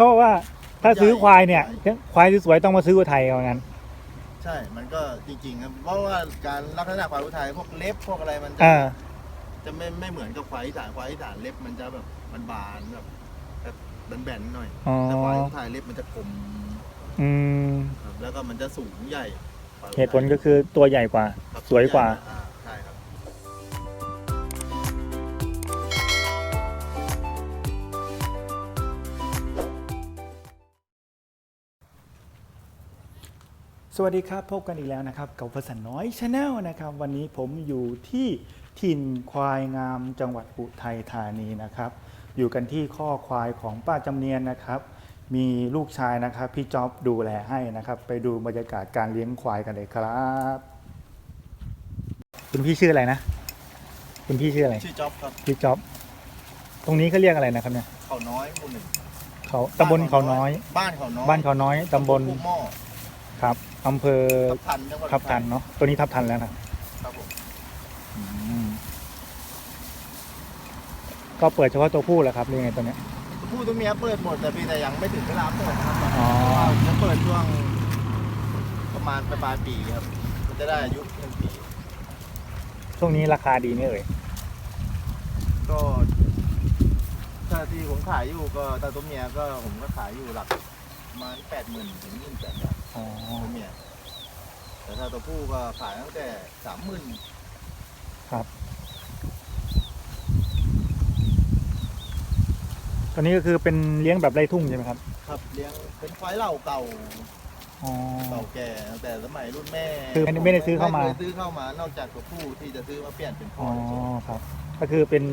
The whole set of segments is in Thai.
เขาบอกว่าถ้าซื้อควายเนี่ย ควายสวยๆต้องมาซื้ออุทัยเอางั้น ใช่ มันก็จริงๆครับ เพราะว่าการลักษณะควายอุทัยพวกเล็บพวกอะไรมันจะอ่า จะไม่ไม่เหมือนกับควายอีสานควายอีสานเล็บมันจะแบบมันบานแบบแบบแบนๆหน่อยอ๋อ แต่ควายอุทัยเล็บมันจะกลมอืม ครับแล้วก็มันจะสูงใหญ่ควายอุทัยเหตุผลก็คือตัวใหญ่กว่าครับสวยกว่า อ่ สวัสดีครับพบกันอีกแล้วนะครับกับภาษาน้อยชาแนลนะครับวันนี้ผมอยู่ที่ถิ่นควายงามจังหวัดอุทัยธานีนะครับ อยู่กันที่ข้อควายของป้าจำเนียนนะครับ มีลูกชายนะครับ พี่จ๊อบดูแลให้นะครับ ไปดูบรรยากาศการเลี้ยงควายกันเลยครับคุณพี่ชื่ออะไรนะคุณพี่ชื่ออะไรชื่อจ๊อบครับพี่จ๊อบตรงนี้เขาเรียกอะไรนะครับเนี่ยเขาน้อยหมู่หนึ่งเขาตำบลเขาน้อย บ้านเขาน้อยบ้านเขาน้อยตำบลคุกหม้อครับ อำเภอทับทันจังหวัดทับทันเนาะตัวนี้ทับทันแล้วนะครับผมอืมก็เปิดเฉพาะตัวผู้แหละครับหรือไงตัวเนี้ย ผู้ตัวเมียเปิดหมดแต่เพียงแต่ยังไม่ถึงเวลาเปิดนะครับอ๋อ จะเปิดช่วง ประมาณปลายๆปีครับ มันจะได้อายุหนึ่งปี ช่วงนี้ราคาดีไหมเอ่ยก็ถ้าที่ผมขายอยู่ก็ถ้าตัวเมียก็ผมก็ขายอยู่หลักประมาณแปดหมื่นถึงหมื่นแปดบาท อ๋อตัวเมียแต่ถ้าตัวผู้ก็ขายตั้งแต่สามหมื่นครับตัวนี้ก็คือเป็นเลี้ยงแบบไร่ทุ่งใช่ไหมครับ ครับเลี้ยงเป็นควายเหล่าเก่าอ๋อ เก่าแก่ตั้งแต่สมัยรุ่นแม่คือไม่ได้ไม่ได้ซื้อเข้ามา ไคยซื้อเข้ามานอกจากตัวผู้ที่จะซื้อมาเปลี่ยนเป็นพ่อ๋อออครับ ก็คือเป็น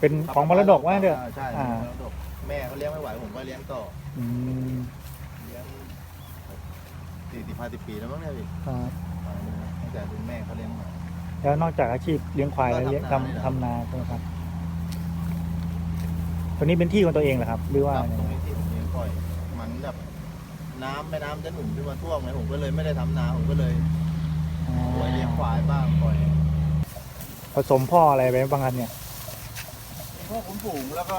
เป็นของมรดกว่าเด้อใช่อ่า มรดกแม่เขาเลี้ยงไม่ไหวผมก็เลี้ยงต่อ อืมเลี้ยง สี่สิบห้าสิบปีแล้วมั้งเนี่ยพี่ครับตั้งแต่รุ่นแม่เขาเลี้ยงมา แล้วนอกจากอาชีพเลี้ยงควายแล้วเลี้ยงก็ทำทำนาทำนาใช่ไหมครับตัวนี้เป็นที่ของตัวเองเหรอครับ หรือว่าครับยังตรงไงนี้ที่ผมเลี้ยงปล่อยมันแบบน้ำแม่น้ำจะหนุนขึ้นมาท่วมไงผมก็เลยไม่ได้ทำนาผมก็เลยอ๋อปล่อยเลี้ยงควายบ้างปล่อยผสมพ่ออะไรไปบ้างครับเนี่ย พวกขุนฝูงแล้วก็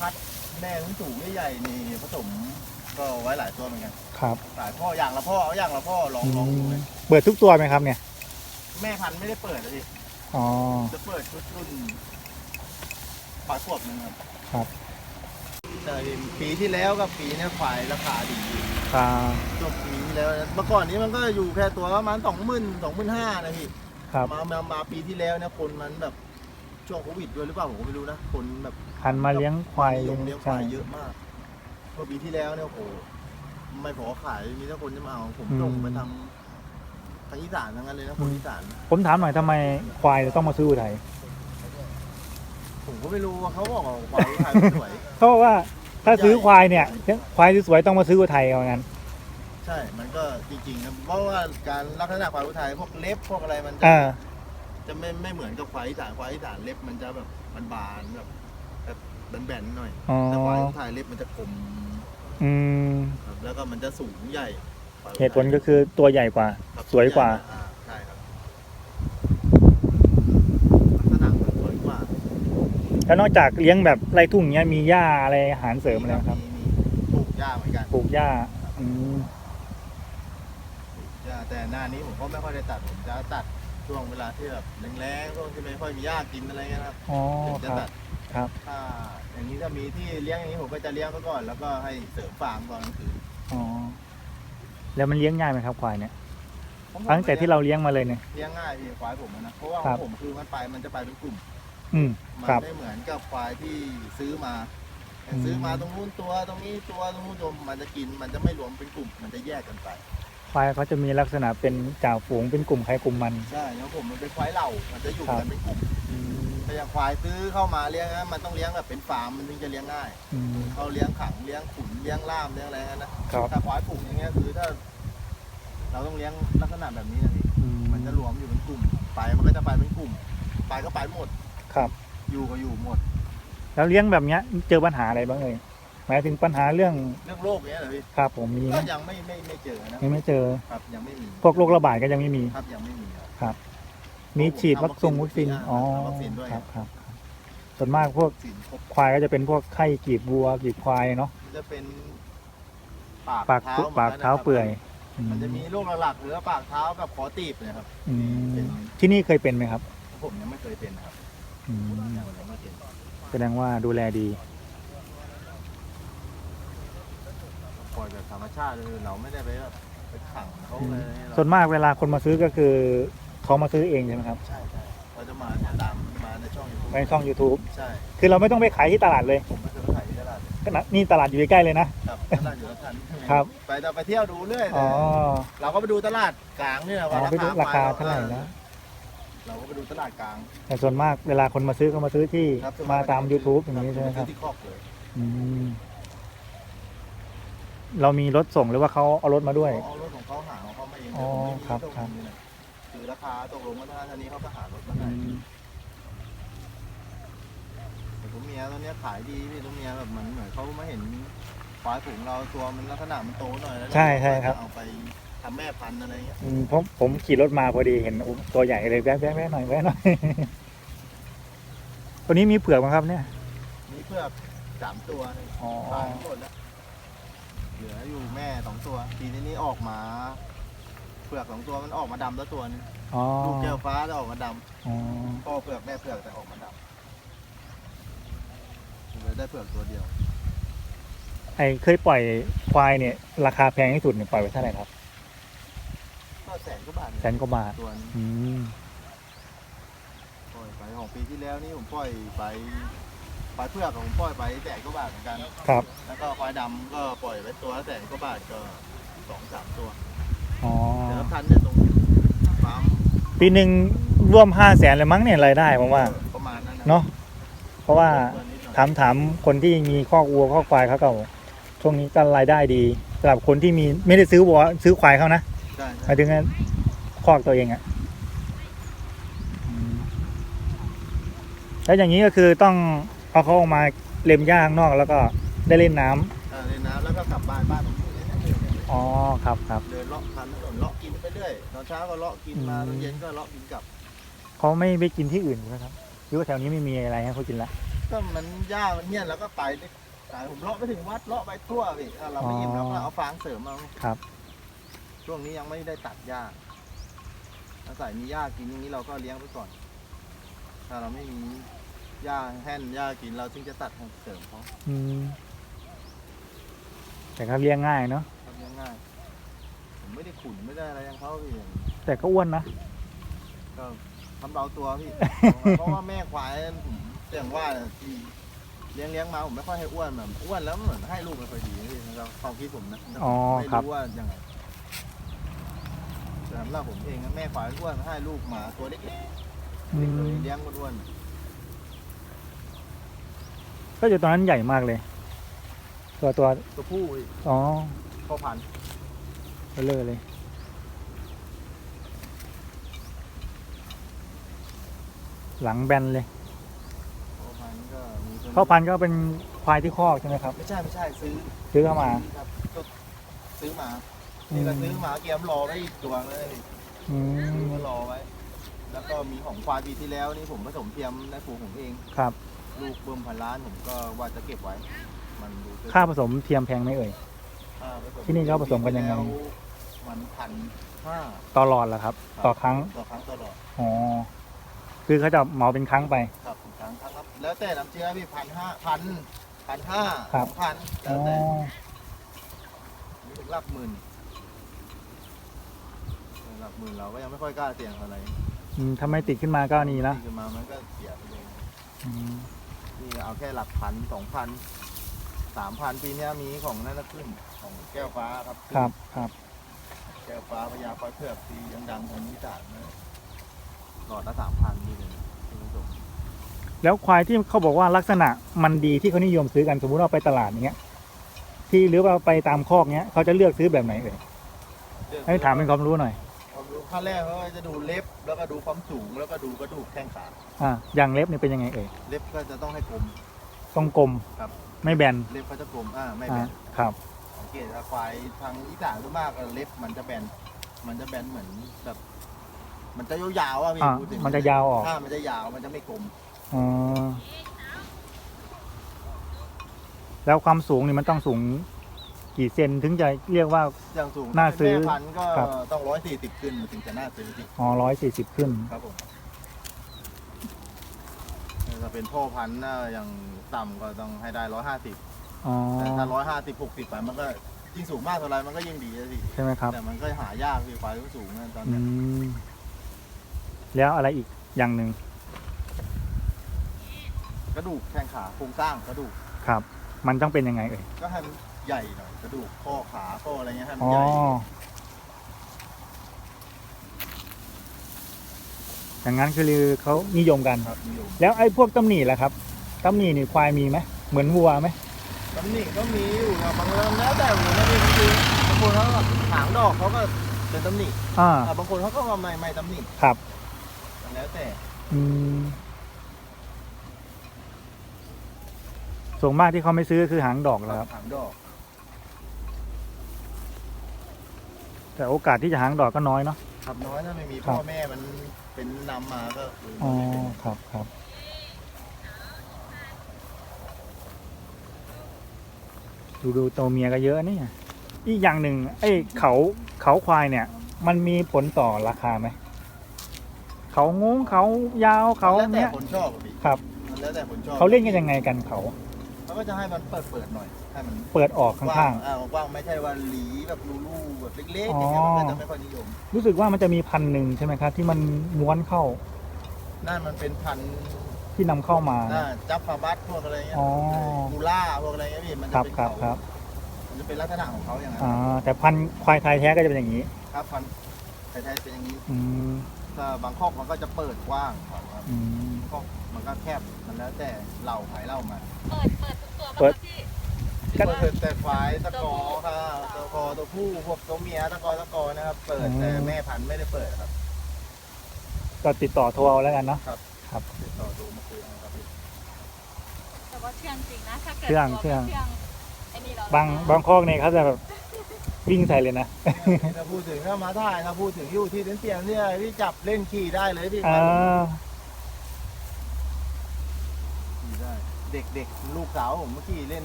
พัดแม่ขุนสูงใหญ่ๆนี่ผสม ก็ไว้หลายตัวเหมือนกันครับหลายพ่ออย่างละพ่อเอาอย่างละพ่อลองลองดูเลยเปิดทุกตัวไหมครับเนี่ย แม่พันธุ์ไม่ได้เปิดเลยอ๋อ จะเปิดชุดรุ่นปลายขวบหนึงครับครับ แต่ปีที่แล้วกับปีเนี้ยควายราคาดีครับช่วงปีที่แล้วเมื่อก่อนนี้มันก็อยู่แค่ตัวประมาณสองหมื่นสองหมื่นห้านะพี่ครับมามามาปีที่แล้วเนี่ยคนมันแบบช่วงโควิดด้วยหรือเปล่าผมก็ไม่รู้นะคนแบบหันมาเลี้ยงควายนิยมเลี้ยงควายใช่เยอะมาก เมื่อปีที่แล้วเนี่ยโอ้โหไม่พอขายมีแต่คนจะมาเอาผมอืมส่งไปทำทางอีสานทั้งนั้นเลยนะคนอีสานผมถามหน่อยทำไมควายต้องมาซื้ออุทัยผมก็ไม่รู้ว่าเขาบอกว่าควายไทยมันสวย เขาบอกว่าถ้าซื้อควายเนี่ยควายสวยๆต้องมาซื้ออุทัยเอางั้น ใช่ มันก็จริงๆนะเพราะว่าการลักษณะควายอุทัยพวกเล็บพวกอะไรมันจะอ่า จะไม่ไม่เหมือนกับควายอีสานควายอีสานเล็บมันจะแบบมันบานแบบแบบ แบนๆหน่อยอ๋อ แต่ควายอุทัยเล็บมันจะกลมอืมครับแล้วก็มันจะสูงใหญ่ควายอุทัยเหตุผลก็คือตัวใหญ่กว่า ครับสวยกว่า อ่ใช่ครับลักษณะมันสวยกว่าแล้วนอกจากเลี้ยงแบบไร่ทุ่งเนี้ยมีหญ้าอะไรอาหารเสริมอะไรไหมครับมีมีปลูกหญ้าเหมือนกันปลูกหญ้าอืมหญ้าแต่หน้านี้ผมก็ไม่ค่อยได้ตัดผมจะตัดช่วงเวลาที่แบบแรงๆช่วงที่ไม่ค่อยมีหญ้ากินอะไรเงี้ยนะครับอ๋อถึงจะครับตัด ครับ ถ้าอย่างนี้ถ้ามีที่เลี้ยงอย่างนี้ผมก็จะเลี้ยงไปก่อน แล้วก็ให้เสริมฟาร์มตอนกลางคืนอ๋อ แล้วมันเลี้ยงง่ายไหมครับควายเนี่ย ผมตั้งแต่ที่เราเลี้ยงมาเลยเนี่ย เลี้ยงง่ายพี่ควายผมอะนะ เพราะว่าครับผมคือมันไปมันจะไปเป็นกลุ่ม อืม มัครับ ไม่เหมือนกับควายที่ซื้อมาอย่างอืมซื้อมาตรงนู้นตัวตรงนี้ตัวตรงนู้นตัวมันจะกินมันจะไม่รวมเป็นกลุ่ม มันจะแยกกันไป ควายเขาจะมีลักษณะเป็นจ่าฝูงเป็นกลุ่มใครกลุ่มมัน ใช่แล้วผมมันเป็นควายเหล่า มันจะอยู่ครับกันเป็นกลุ่ม แต่อย่างควายซื้อเข้ามาเลี้ยงนะมันต้องเลี้ยงแบบเป็นฟาร์มมันถึงจะเลี้ยงง่ายอืม เขาเลี้ยงขังเลี้ยงขุนเลี้ยงล่ามเลี้ยงอะไรนั่นนะครับถ้าควายผูกอย่างเงี้ยคือถ้า เราต้องเลี้ยงลักษณะแบบนี้นะพี่อืมันจะรวมอยู่เป็นกลุ่ม ไปมันก็จะไปเป็นกลุ่ม ไปก็ไปหมด ครับ อยู่ก็อยู่หมด แล้วเลี้ยงแบบเนี้ยเจอปัญหาอะไรบ้างเอ่ยหมายถึงปัญหาเรื่องเรื่องโรคเนี้ยเหรอพี่ครับผมมีไหมก็ยังไม่ไม่ไม่เจอนะยังไม่เจอ ครับยังไม่มีพวกโรคระบาดก็ยังไม่มี ครับยังไม่มีครับครับ มีฉีดวัคซีนวัคซีนอ๋อทำวัคซีนด้วยครับครับครับส่วนมากพวกสินครบควายก็จะเป็นพวกไข้กีบวัวกีบควายเนาะมันจะเป็น ปากปากเท้าปากเท้าเปื่อยอืมันจะมีโรคหลักๆหรือปากเท้ากับคอตีบเนะครับอืมที่นี่เคยเป็นไหมครับผมยังไม่เคยเป็นนะครับอืมยังไม่เป็นแสดงว่าดูแลดีปล่อยแบบธรรมชาติเลยเราไม่ได้ไปแบบไปขังเขาเลยเราส่วนมากเวลาคนมาซื้อก็คือ เขามาซื้อเองใช่ไหมครับใช่ใช่เราจะมาตามมาในช่อง YouTube ในช่อง YouTube ใช่คือเราไม่ต้องไปขายที่ตลาดเลยผมไม่เคยขายที่ตลาดก็นะนี่ตลาดอยู่ใกล้ๆเลยนะ ครับตลาดอยู่แล้วกันครับ ไปเราไปเที่ยวดูเรื่อยอ๋อเราก็ไปดูตลาดกลางนี่แหละอ๋ว่าอไปดูราคาเท่าไหร่ออนะเราก็ไปดูตลาดกลาง แต่ส่วนมากเวลาคนมาซื้อเขามาซื้อที่ครับส่วนมาตามจะ YouTube อย่างนี้ใช่ไหมครับที่คอกเลยอืมเรามีรถส่งหรือว่าเขาเอารถมาด้วยเขาเอารถของเขาหาของเขามาเองอ๋อผมไม่มีครับตงครับนี้เลย คือราคาตกลงกันเท่านั้นอันนี้เขาก็หารถมาอืให้มแต่ตัวเมียตัวเนี้ยขายดีพี่ตัวเมียแบบเหมือนเหมือนเขามาเห็นควายฝูงเราตัวมันลักษณะมันโตหน่อยแล้วใช่ใช่ครับ เอาไปทำแม่พันธุ์อะไรเงี้ยอืมผมผมขี่รถมาพอดีเห็นอุ๊ยตัวใหญ่เลยแวะแวะแวะหน่อยแวะหน่อย ตัวนี้มีเผือกไหมครับเนี่ยมีเพื่อกสามตัวเลยอ๋อ ตายหมดแล้วเหลืออยู่แม่สองตัว ทีนี้นี่ออกมา เปลือกสองตัวมันออกมาดำแล้วตัวนึงอ๋อลูกแก้วฟ้าจะออกมาดอ๋อำพ่อเปลือกแม่เปลือกแต่ออกมาดำเลยได้เปลือกตัวเดียวไอเคยปล่อยควายเนี่ย ราคาแพงที่สุดเนี่ยปล่อยไปเท่าไหร่ครับก็แสนกว่าบาทแสนกว่าบาทตัวนึงอืมปล่อยไปของปีที่แล้วนี่ผมปล่อยไปปลายเปลือกผมปล่อยไปแสนกว่าบาทเหมือนกัน ครับแล้วก็ควายดำก็ปล่อยไว้ตัวละแสนกว่าบาทก็สองสามตัว อ๋อ แต่ละพันเนี่ยตรงฟาร์มปีหนึ่งร่วมห้าแสนเลยมั้งเนี่ยรายได้ผมว่าประมาณนั้นเนาะเพราะว่าตัวนิดหน่อยถามถามคนที่มีข้อกวัวข้อกควายเขาก็บอกช่วงนี้ก็รายได้ดีสำหรับคนที่มีไม่ได้ซื้อวัวซื้อควายเขานะใช่หใช่มายถึงว่าคอกตัวเองอะอืมแล้วอย่างนี้ก็คือต้องเอาเขาออกมาเล็มหญ้าข้างนอกแล้วก็ได้เล่นน้ำเออเล่นน้ำแล้วก็กลับบ้านบ้านผมอยู่ในนั้นเลยอ๋อครับครับเดินเลาะพันถนนเลาะกินไปเรื่อยตอนเช้าก็เลาะกินมาอืมตอนเย็นก็เลาะกินกลับ เขาไม่ไปกินที่อื่นนะครับหรือว่าแถวนี้ไม่มีอะไรให้เขากินละ ก็มันหญ้ามันเหี้ยนแล้วก็ไปดิสายผมเลาะไปถึงวัดเลาะไปทั่วพี่ถ้าเราไม่อิ่มเราก็เอาฟางเสริมเอาครับ ช่วงนี้ยังไม่ได้ตัดหญ้าอาศัยมีหญ้ากินอย่างนี้เราก็เลี้ยงไปก่อน ถ้าเราไม่มีหญ้าแห้นหญ้ากินเราจึงจะตัดให้เสริมเขาอืมแต่เขาเลี้ยงง่ายเนาะ ทำง่ายๆผม ไม่ได้ขุนไม่ได้อะไรอยังเขาพี่แต่ก็อ้วนนะ ก็ทำเบาตัวพี่ เพราะว่าแม่ควายผมอย่างว่าน่ะที่เลี้ยงเลี้ยงมาผมไม่ค่อยให้อ้วนแบบอ้วนแล้วเหมือนให้ลูกไม่ค่อยดีพี่เราความคิดผมนะอ๋อไม่ครับ รู้ว่ายังไงแต่สำหรับผมเองนะแม่ควายอ้วนให้ลูกหมาตัวเล็กอืๆเลยมเลี้ยงอ้วนก็อยู่ตอนนั้นใหญ่มากเลย ตัวตัวๆตัวผู้อีกอ๋อพ่อพันธุ์ เบลอเลย หลังแบนเลยพ่อพันธุ์ก็มีตัวพ่อพันธุ์ก็เป็นควายที่คอกใช่ไหมครับไม่ใช่ไม่ใช่ซื้อซื้อเข้ามา ครับก็ซื้อมานี่ก็ซื้อหมาเกียมรอไว้อีกตัวเลยอืซื้อมมารอไว้ แล้วก็มีของควายปีที่แล้วนี่ผมผสมเทียมในฝูงผมเอง ครับ ลูกเบิ่มพันล้านผมก็ว่าจะเก็บไว้ มันดูค่าผสมเทียมแพงไหมเอ่ยค่าผสมที่นี่เขาผสมกันยังไงแล้ว มันพันห้าต่อหลอดเหรอครับ ต่อครั้ง ต่อครั้งตลอดอ๋อ คือเขาจะเหมาเป็นครั้งไป ครับครั้งครั้งครับ แล้วแต่น้ำเชื้อพี่พันห้าพันพันห้าครับสองพันแล้อ๋วอแต่นี่ถึงหลักหมื่นหลักหมื่นเราก็ยังไม่ค่อยกล้าเสี่ยงอะไรอืมถ้าไม่ติดขึ้นมาก็นี่นะตีขึ้นมามันก็เสียไปเลย อืมนี่เอาแค่หลักพันสองพันสามพันปีเนี้ยมีของนั่นนะขึ้นของแก้วฟ้าครับครับครับ แก้วฟ้าพญาควายเผือกที่ยังดังของนิสานนะหลอดละสามพันนี่เลยคุณผู้ชมแล้วควายที่เขาบอกว่าลักษณะมันดีที่เขานิยมซื้อกันสมมุติว่าไปตลาดอย่างเงี้ย ที่หรือว่าไปตามคอกเงี้ยเขาจะเลือกซื้อแบบไหนเอ่ยให้ถามเป็นความรู้หน่อยความรู้ขั้นแรกเขาก็จะดูเล็บแล้วก็ดูความสูงแล้วก็ดูกระดูกแข้งขาอ่าอย่างเล็บเนี่ยเป็นยังไงเอ่ยเล็บก็จะต้องให้กลมต้องกลมครับ ไม่แบนเล็บเขาจะกลมอ่าไม่อ่าแบนครับสัง เกตถ้าควายทางอีสานส่วนมากอะเล็บมันจะแบน มันจะแบนเหมือนแบบ มันจะยาวๆอะพี่อ่าพูดถึงมันจะยาวออก ถ้ามันจะยาวมันจะไม่กลม อ๋อ แล้วความสูงนี่มันต้องสูง กี่เซนถึงจะเรียกว่า อย่างสูงน่าซื้อแม่พันธุ์ก็ครับ ต้องร้อยสี่สิบขึ้นมันถึงจะน่าซื้อจริงอ๋อร้อยสี่สิบขึ้น ครับผมถ้าเป็นพ่อพันธุ์น่ะอย่างต่ำก็ต้องให้ได้ร้อยห้าสิบ อ๋อ แต่ถ้าร้อยห้าสิบหกสิบไปมันก็ยิ่งสูงมากเท่าไรมันก็ยิ่งดีอะสิใช่ไหมครับ แต่มันก็หายากพี่ควายสูงๆนะตอนอืเนี้ยม แล้วอะไรอีกอย่างหนึ่งกระดูกแข้งขาโครงสร้างกระดูกครับ มันต้องเป็นยังไงเอ่ย ก็ให้มันใหญ่หน่อยกระดูกข้อขาข้ออะไรเงี้ยให้มันอ๋อ ใหญ่อย่างนั้นคือเขานิยมกัน ครับนิยมแล้วไอ้พวกตำหนิล่ะครับตำหนินี่ควายมีไหมเหมือนวัวไหม ตำหนิก็มีอยู่นะบางคนแล้วแต่หัวนะพี่บางทีบางคนเขาก็หางดอกเขาก็เป็นตำหนิอ่าอะบางคนเขาก็ว่าไม่ไม่ตำหนิครับมันแล้วแต่อืมส่วนมากที่เขาไม่ซื้อคือหางดอกแล้วครับ หางดอก แต่โอกาสที่จะหางดอกก็น้อยเนาะ ขับน้อยถ้าไม่มีครัพ่อบแม่มันเป็นนำมาก็คืออ๋อมันไม่เป็น ครับครับ ดูดูตัวเมียก็เยอะนี่อีกอย่างหนึ่งไอ้เขาเขาควายเนี่ย มันมีผลต่อราคาไหมเขางงเขายาวเขามันแล้วแต่เนี้ยคนชอบอะพี่ครับมันแล้วแต่คนชอบเขาเล่นกันยังไงกันเขาเขาก็จะให้มันเปิดเปิดๆหน่อยให้มันเปิดออกกว้าข้าง งอ่ากว้างไม่ใช่ว่าหลีแบบรูๆแบบเล็กๆอ๋ออย่างเงี้ยมันก็จะไม่ค่อยนิยมๆ รู้สึกว่ามันจะมีพันหนึ่งใช่ไหมครับที่มันม้วนเข้านั่นมันเป็นพันธุ์ ที่นำเข้ามาน่าจับฟาบัสพวกอะไรเงี้ยอ๋อ กูล่าพวกอะไรเงี้ยพี่มันคจะรับเป็นครับเขาครับมันจะเป็นลักษณะของเขาอย่างนั้นอ่าแต่พันธุ์ควายไทยแท้ก็จะเป็นอย่างนี้ครับพันธุ์ไทยๆเป็นอย่างนี้อืมถ้าบางครอบมันก็จะเปิดกว้างครับอืมครอบมันก็แคบมันแล้วแต่เหล่าไผ่เหล่ามันเปิด เปิดทุกตัวเปิดป่ะพี่ก็ก็ เปิดแต่ควายตะกอค่ะตะกอตัวผู้พวกตัวเมียตะกอตะกอนะครับเปิดแต่แม่พันธุ์ไม่ได้เปิดครับ ก็ติดต่อโทรเอาแล้วกันเนาะครับ ครับติดต่อดูมาคุยกันครับพี่แต่ว่าเชื่องจริงนะถ้าเกิดเชื่องตัวเชื่องไม่เชื่อง ไอ้นี่เราบางบางคอกเนี่ยเขาจะแบบวิ่งใส่เลยนะ ถ้าพูดถึงถ้ามาถ่ายถ้าพูดถึงอยู่ที่เต็นท์เตียงเนี่ยพี่จับเล่นขี่ได้เลยพี่อ่าขี่ได้เด็กเด็กๆลูกสาวผมเมื่อกี้เล่น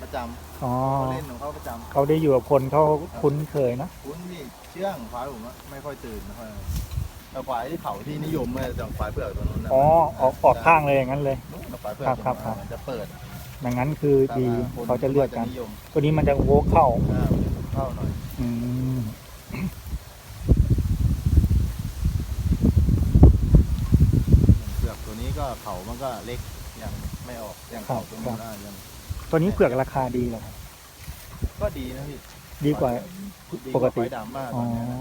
ประจำอ๋อเขาเล่นของเขาประจำเขาได้อยู่กับคนเขาคุ้นเคยนะคุ้นพี่เชื่องควายผมอะไม่ค่อยตื่นไม่ค่อย แต่ควายที่เขาที่นิยมเลยจากควายเผือกตัวนั้นนะอ๋อออกออกข้างเลยอย่างนั้นเลย ควายเผือกครับครับตัวนั้นมันจะเปิดดังนั้นคือดีคนเขาจะเลือกกันนิยมตัวนี้มันจะโวกเข้า อ่าเข้าหน่อยอืมเผือกตัวนี้ก็เขามันก็เล็กยังไม่ออกยังเขาตัวนู้นอะยังตัวนี้เผือกราคาดีเหรอครับก็ดีนะพี่ดีกว่าดีปกติ ควายดำมากอ๋ตออนนี้นะ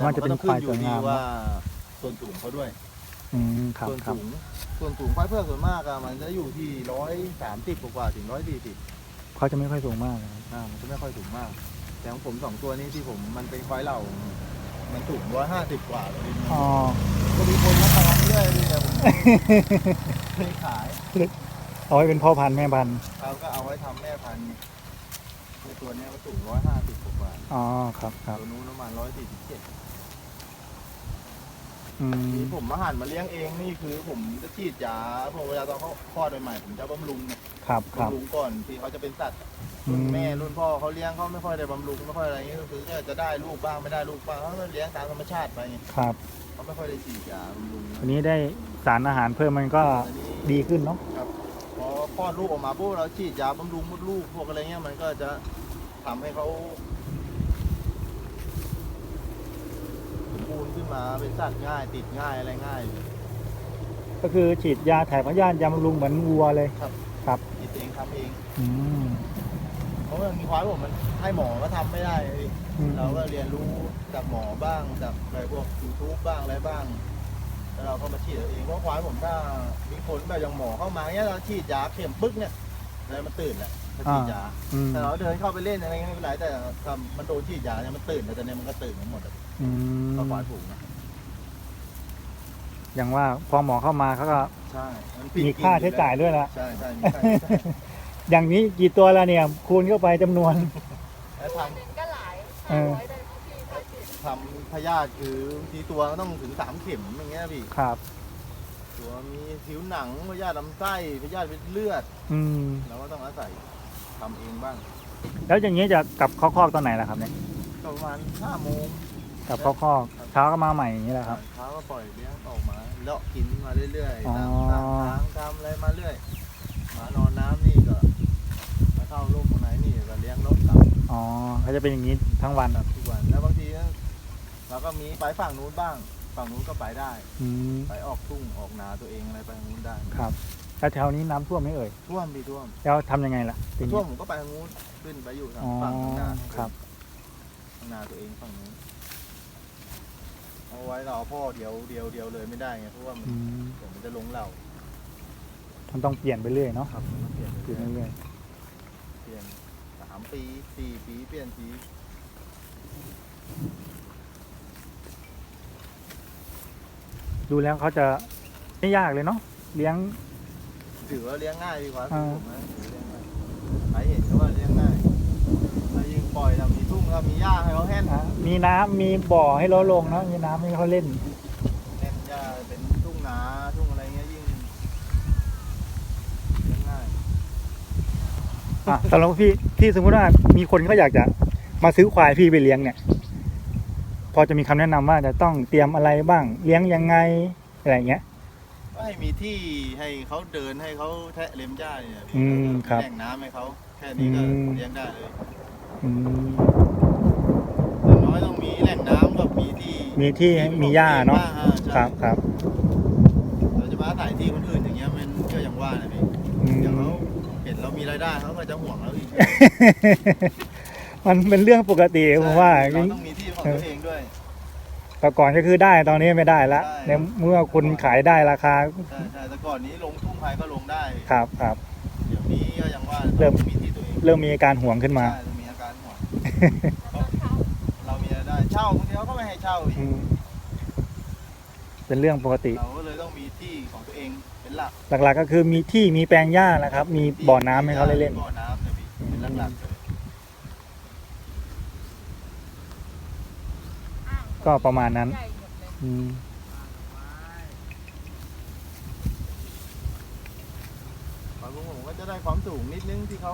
แต่มันจะเป็นก็ต้องขึ้นอควายสวยยู่ที่งามว่า ส่วนสูงเขาด้วย อืมครับส่วนครับสูงส่วนสูงควายเผือกส่วนมากอะมันจะอยู่ที่ร้อยสามสิบกว่าๆถึงร้อยสี่สิบเขาจะไม่ค่อยสูงมากนะครับอ่ามันจะไม่ค่อยสูงมาก แต่ของผมสองตัวนี้ที่ผมมันเป็นควายเหล่า มันสูงร้อยห้าสิบกว่าเลยอ๋อก็มีคนมาตามเรื่อยเลยเนี่ยผมเคยขายเอาไว้เป็นพ่อพันธุ์แม่พันธุ์เราก็เอาไว้ทำแม่พันธุ์คือตัวเนี้ยมันสูงร้อยห้าสิบกว่าอ๋อครับครับตัวนู้นประมาณร้อยสี่สิบเจ็ด อืมที่ผมมาหันมาเลี้ยงเองนี่คือ ผมจะฉีดยาพอเวลาตอนเขาคลอดใหม่ๆผมจะบำรุงเนี่ยครับครับบำรุงก่อนที่เขาจะเป็นสัตว์อืรุ่นมแม่รุ่นพ่อเขาเลี้ยงเขาไม่ค่อยได้บำรุงไม่ค่อยอะไรเงี้ยก็คือก็จะได้ลูกบ้างไม่ได้ลูกบ้างเขาก็เลี้ยงตามธรรมชาติไปไงครับเขาไม่ค่อยได้ฉีดยาบำรุงอันนี้ได้สารอาหารเพิ่มมันก็อันนี้ ดีขึ้นเนาะครับพอคลอดลูกออกมาปุ๊บเราฉีดยาบำรุงมดลูกพวกอะไรเงี้ยมันก็จะทำให้เขาส มบูรณ์ขึ้นมาเป็นสัตว์ง่ายติดง่ายอะไรง่ายก็คือฉีดยาถ่ายพยาธิยาบำรุงเหมือนวัวเลยฉีดเองทำเอง อืม เพราะว่ามีควายผมมันให้หมอก็ทำไม่ได้พี่อืม เราก็เรียนรู้จากหมอบ้างจากอะไรพวกยูทูบบ้างอะไรบ้างแล้วเราก็มาฉีดเอาเองเพราะควายผมถ้ามีคนแบบอย่างหมอเข้ามาเนี้ยเราฉีดยาเข็มปึ๊กเนี่ยอะไรมันตื่นแหละถ้าฉีดยา อืมแต่เราเดินเข้าไปเล่นอะไรเงี้ยไม่เป็นไรแต่ถ้ามันโดนฉีดยาเนี่ยมันตื่นแต่ตอนนี้มันก็ตื่นทั้งหมดอะ อืมก็ควายผูกนะอย่างว่าพอหมอเข้ามาเขาก็ ใช่นปิดมีค่าใช้จ่ายด้วยละใช่ใช่มีค่าใช้จ่ายอย่างนี้กี่ตัวแล้วเนี่ย คูณเข้าไปจำนวน แล้วทหนึ่งก็หลายเอห้าอร้อยได้ทุกที่ถ้าฉีดำทำพยาธิคือบางทีตัวมันต้องถึงสามเข็มอย่างเงี้ยพี่ครับ ตัวมีผิวหนังพยาธิลำไส้พยาธิเลือดอืม เราก็ต้องอาศัยทำเองบ้างแล้วอย่างนี้จะกลับเข้าคอกตอนไหนล่ะครับเนี่ย ก็ประมาณห้าโมง กลับเข้าคอกเช้าก็มาใหม่อย่างนี้แหละครับ เช้าก็ปล่อยเลี้ยงออกมาเลาะกินมาเรื่อยอ๋อ ๆตามทางทางทำอะไรมาเรื่อยมานอนน้ำนี่ก็มาเข้าร่มตรงไหนนี่ก็เลี้ยงรถกลับอ๋อเขาจะเป็นอย่างนี้ทั้งวันกลับทุกวันแล้วบางทีนะเราก็มีไปฝั่งนู้นบ้าง ฝั่งนู้นก็ไปได้ อืมไปออกทุ่งออกนาตัวเองอะไรไปทางนู้นได้ครับแล้วแถวนี้น้ำท่วมไหมเอ่ยท่วมดีท่วมแล้วทำยังไงล่ะทีนี้ ท่วมผมก็ไปทางนู้นขึ้นไปอยู่ทางอ๋อฝั่งทางนาครับ ทางนาตัวเองฝั่งนู้น เอาไว้เราเอาพ่อเดียวเดียวเดียวเลยไม่ได้ไงเพราะว่ามันอืมเดี๋ยวมันจะลงเรามันต้องเปลี่ยนไปเรื่อยเนาะครับมันต้องเปลี่ยนเปลี่ยนเรื่อยเปลี่ยนสามปีสี่ปีเปลี่ยนทีๆดูแล้วเขาจะไม่ยากเลยเนาะเลี้ยง ถือว่าเลี้ยงง่ายดีกว่าอ่า ผมนะถือเลี้ยงง่ายใครเห็นก็ว่าเลี้ยงง่ายถ้ายิงปล่อย เรามีทุ่งครับมีหญ้าให้เขาแห้นอะมีน้ำมีบ่อให้เราลงเนาะมีน้ำให้เขาเล่นแห้นหญ้าเป็นทุ่งนาทุ่งอะไรเงี้ยยิ่งเลี้ยงง่ายอะสำหรับพี่ที่สมมติว่ามีคนเขาอยากจะมาซื้อควายพี่ไปเลี้ยงเนี่ย พอจะมีคำแนะนำว่าจะต้องเตรียมอะไรบ้าง เลี้ยงยังไงอะไรอย่างเงี้ย ก็ให้มีที่ให้เขาเดินให้เขาแทะเล็มหญ้าเนี่ยพี่อืมครับแหล่งน้ำให้เขาแค่นี้ก็อืม เลี้ยงได้เลย อืม อย่างน้อยต้องมี แหล่งน้ำกับมีที่มีที่ให้มีหญ้าเนาะบ้งอ่ใช่ครับครับเราจะมาถ่ายที่คนอื่นอย่างเงี้ยมันก็อย่างว่านะพี่อืมอย่างเขาเห็นเรามีรายได้เขาก็จะห่วงเราอีกมันเป็นเรื่องปกติผมว่าเราต้องมีที่ของตัวเองด้วย แต่ก่อนก็คือได้ตอนนี้ไม่ได้ละใช่ ในเมื่อคุณขายได้ราคาใช่ใช่แต่ก่อนนี้ลงทุ่งไทยก็ลงได้ ครับครับ เดี๋ยวนี้ก็ยังว่าเริ่ม ต้องมีที่ตัวเองเริ่มมีอาการห่วงขึ้นมา ใช่ต้องมีอาการห่วงต้องเช่า เรามีรายได้เช่าบางทีเขาก็ไม่ให้เช่าอีกอืมเป็นเรื่องปกติ เราก็เลยต้องมีที่ของตัวเองเป็นหลักหลักๆก็คือมีที่มีแปลงหญ้านะครับ มีบ่อน้ำให้เขาได้เล่นบ่อน้ำนะพี่เป็นหลักๆเลยอ่างก็ประมาณนั้นใหญ่หมดเลยอืมบางคนผมก็จะได้ความสูงนิดนึงที่เขา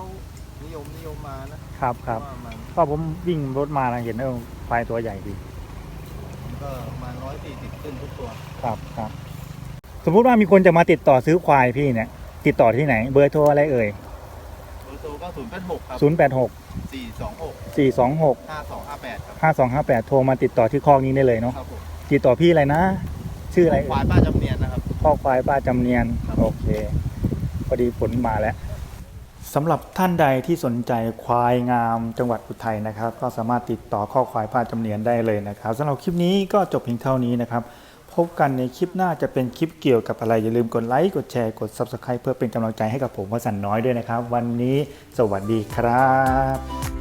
นิยมนิยมมานะครับครับ ว่ามันก็ผมวิ่งรถมาแล้วเห็นว่า ควายตัวใหญ่ดีมันก็ประมาณร้อยสี่สิบขึ้นทุกตัวครับครับ สมมุติว่ามีคนจะมาติดต่อซื้อควายพี่เนี่ย ติดต่อที่ไหน เบอร์โทรอะไรเอ่ยเบอร์โทรก็ศูนย์แปดหกครับ0 8 6สี่สองหก4 2 6ห้าสองห้าแปดครับ5 2 5 8โทรมาติดต่อที่คอกนี้ได้เลยเนาะครับผมติดต่อพี่อะไรนะ ชื่ออะไรคเอ่วายยป้าจำเนียนนะครับ ข้อควายป้าจำเนียนครับโอเค พอดีผลมาแล้ว สำหรับท่านใดที่สนใจควายงามจังหวัดอุทัยนะครับ ก็สามารถติดต่อข้อควายป้าจำเนียนได้เลยนะครับสำหรับคลิปนี้ก็จบเพียงเท่านี้นะครับ พบกันในคลิปหน้าจะเป็นคลิปเกี่ยวกับอะไร อย่าลืมกดไลค์กดแชร์กด Subscribe เพื่อเป็นกำลังใจให้กับผมวสันน้อยด้วยนะครับ วันนี้สวัสดีครับ